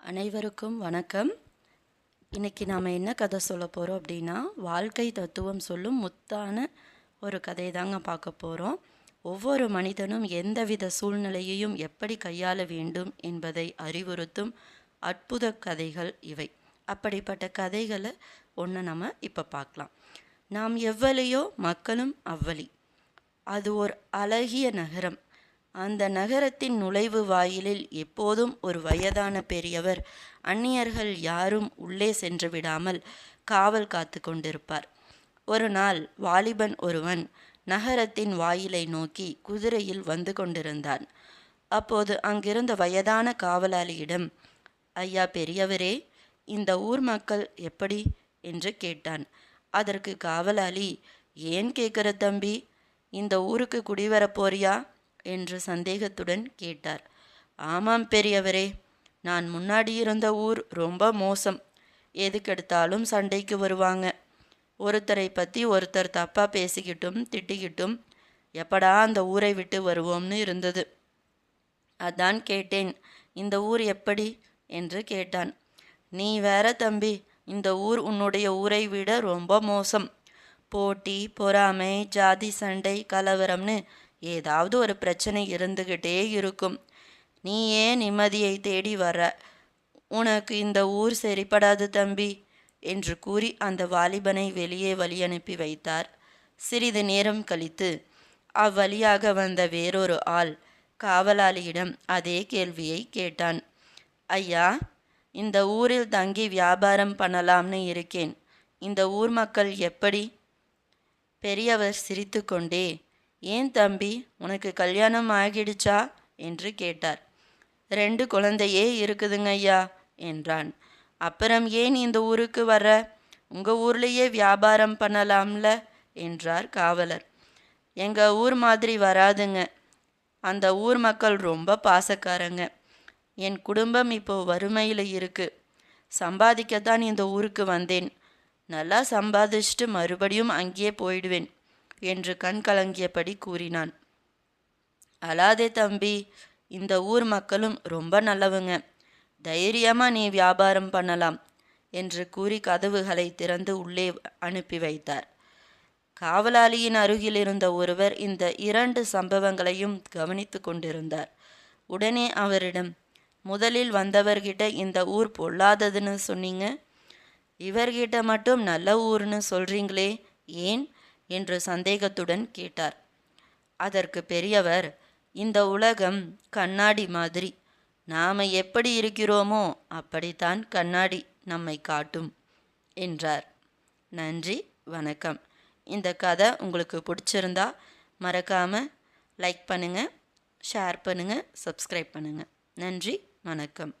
அனைவருக்கும் வணக்கம். இன்னைக்கு நாம் என்ன கதை சொல்ல போகிறோம் அப்படின்னா வாழ்க்கை தத்துவம் சொல்லும் முத்தான ஒரு கதையை தாங்க பார்க்க போகிறோம் ஒவ்வொரு மனிதனும் எந்தவித சூழ்நிலையையும் எப்படி கையாள வேண்டும் என்பதை அறிவுறுத்தும் அற்புத கதைகள் இவை. அப்படிப்பட்ட கதைகளை ஒன்று நம்ம இப்போ பார்க்கலாம். நாம் எவ்வளியோ மக்களும் அவ்வளி அது ஒரு அழகிய நகரம். அந்த நகரத்தின் நுழைவு வாயிலில் எப்போதும் ஒரு வயதான பெரியவர் அந்நியர்கள் யாரும் உள்ளே சென்று விடாமல் காவல் காத்து கொண்டிருப்பார். ஒரு நாள் வாலிபன் ஒருவன் நகரத்தின் வாயிலை நோக்கி குதிரையில் வந்து கொண்டிருந்தான். அப்போது அங்கிருந்த வயதான காவலாளியிடம் ஐயா பெரியவரே இந்த ஊர் மக்கள் எப்படி? என்று கேட்டான். அதற்கு காவலாளி ஏன் கேட்குற தம்பி? இந்த ஊருக்கு குடிவரப் போறியா? என்று சந்தேகத்துடன் கேட்டார். ஆமாம் பெரியவரே நான் முன்னாடி இருந்த ஊர் ரொம்ப மோசம். எதுக்கெடுத்தாலும் சண்டைக்கு வருவாங்க. ஒருத்தரை பற்றி ஒருத்தர் தப்பாக பேசிக்கிட்டும் திட்டிக்கிட்டும் எப்படா அந்த ஊரை விட்டு வருவோம்னு இருந்தது. அதான் கேட்டேன் இந்த ஊர் எப்படி? என்று கேட்டான். நீ வேற தம்பி இந்த ஊர் உன்னுடைய ஊரை விட ரொம்ப மோசம். போட்டி பொறாமை ஜாதி சண்டை கலவரம்னு ஏதாவது ஒரு பிரச்சனை இருந்துக்கிட்டே இருக்கும். நீ ஏன் நிம்மதியை தேடி வர? உனக்கு இந்த ஊர் சரிப்படாது தம்பி என்று கூறி அந்த வாலிபனை வெளியே வழி அனுப்பி வைத்தார். சிறிது நேரம் கழித்து அவ்வழியாக வந்த வேறொரு ஆள் காவலாளியிடம் அதே கேள்வியை கேட்டான். ஐயா இந்த ஊரில் தங்கி வியாபாரம் பண்ணலாம்னு இருக்கேன். இந்த ஊர் மக்கள் எப்படி? பெரியவர் சிரித்துக்கொண்டே ஏன் தம்பி உனக்கு கல்யாணம் ஆகிடுச்சா? என்று கேட்டார். ரெண்டு குழந்தையே இருக்குதுங்க ஐயா என்றான். அப்புறம் ஏன் இந்த ஊருக்கு வர உங்கள் ஊர்லேயே வியாபாரம் பண்ணலாம்ல என்றார் காவலர். எங்கள் ஊர் மாதிரி வராதுங்க. அந்த ஊர் மக்கள் ரொம்ப பாசக்காரங்க. என் குடும்பம் இப்போ வறுமையில் இருக்கு. சம்பாதிக்கத்தான் இந்த ஊருக்கு வந்தேன். நல்லா சம்பாதிச்சுட்டு மறுபடியும் அங்கேயே போயிடுவேன். என்று கண் கலங்கியபடி கூறினான். அழாதே தம்பி இந்த ஊர் மக்களும் ரொம்ப நல்லவங்க. தைரியமா நீ வியாபாரம் பண்ணலாம் என்று கூறி கதவுகளை திறந்து உள்ளே அனுப்பி வைத்தார். காவலாளியின் அருகில் இருந்த ஒருவர் இந்த இரண்டு சம்பவங்களையும் கவனித்து கொண்டிருந்தார். உடனே அவரிடம் முதலில் வந்தவர்கிட்ட இந்த ஊர் பொல்லாததுன்னு சொன்னீங்க? இவர்கிட்ட மட்டும் நல்ல ஊர்னு சொல்றீங்களே ஏன் என்று சந்தேகத்துடன் கேட்டார். அதற்கு பெரியவர் இந்த உலகம் கண்ணாடி மாதிரி. நாம் எப்படி இருக்கிறோமோ அப்படித்தான் கண்ணாடி நம்மை காட்டும் என்றார். நன்றி வணக்கம். இந்த கதை உங்களுக்கு பிடிச்சிருந்தா மறக்காமல் லைக் பண்ணுங்கள் ஷேர் பண்ணுங்கள் சப்ஸ்கிரைப் பண்ணுங்கள் நன்றி வணக்கம்.